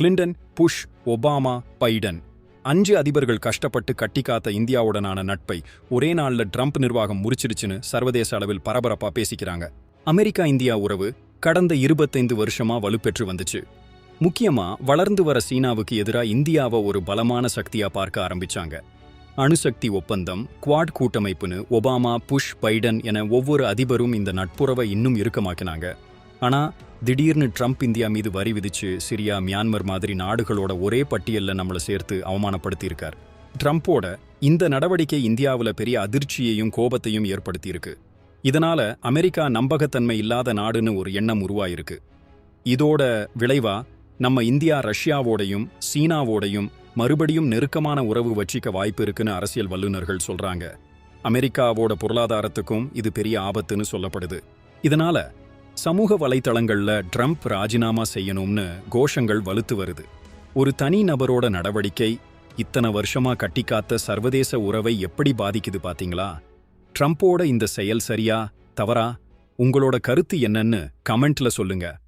Clinton push Obama Biden. அஞ்சு அதிபர்கள் கஷ்டப்பட்டு கட்டிக்காத்த இந்தியாவுடனான நட்பை ஒரே நாள்ல ட்ரம்ப் நிர்வாகம் முறிச்சிடுச்சுன்னு சர்வதேச அளவில் பரபரப்பா பேசிக்கிறாங்க. அமெரிக்கா இந்தியா உறவு கடந்த இருபத்தைந்து வருஷமா வலுப்பெற்று வந்துச்சு. முக்கியமா வளர்ந்து வர சீனாவுக்கு எதிரா இந்தியாவை ஒரு பலமான சக்தியா பார்க்க ஆரம்பிச்சாங்க. அணுசக்தி ஒப்பந்தம் குவாட் கூட்டமைப்புன்னு ஒபாமா புஷ் பைடன் என ஒவ்வொரு அதிபரும் இந்த நட்புறவை இன்னும் இறுக்கமாக்கினாங்க. ஆனா திடீர்னு ட்ரம்ப் இந்தியா மீது வரி விதிச்சு சிரியா மியான்மர் மாதிரி நாடுகளோட ஒரே பட்டியல்ல நம்மளை சேர்த்து அவமானப்படுத்தியிருக்கார். ட்ரம்ப்போட இந்த நடவடிக்கை இந்தியாவுல பெரிய அதிர்ச்சியையும் கோபத்தையும் ஏற்படுத்தியிருக்கு. இதனால அமெரிக்கா நம்பகத்தன்மை இல்லாத நாடுன்னு ஒரு எண்ணம் உருவாயிருக்கு. இதோட விளைவா நம்ம இந்தியா ரஷ்யாவோடையும் சீனாவோடையும் மறுபடியும் நெருக்கமான உறவு வச்சிக்க வாய்ப்பு இருக்குன்னு அரசியல் வல்லுநர்கள் சொல்றாங்க. அமெரிக்காவோட பொருளாதாரத்துக்கும் இது பெரிய ஆபத்துன்னு சொல்லப்படுது. இதனால சமூக வலைத்தளங்களில் ட்ரம்ப் ராஜினாமா செய்யணும்னு கோஷங்கள் வலுத்து வருது. ஒரு தனி நபரோட நடவடிக்கை இத்தனை வருஷமா கட்டிக்காத்த சர்வதேச உறவை எப்படி பாதிக்குது பாத்தீங்களா? ட்ரம்ப்போட இந்த செயல் சரியா தவறா? உங்களோட கருத்து என்னன்னு கமெண்ட்ல சொல்லுங்க.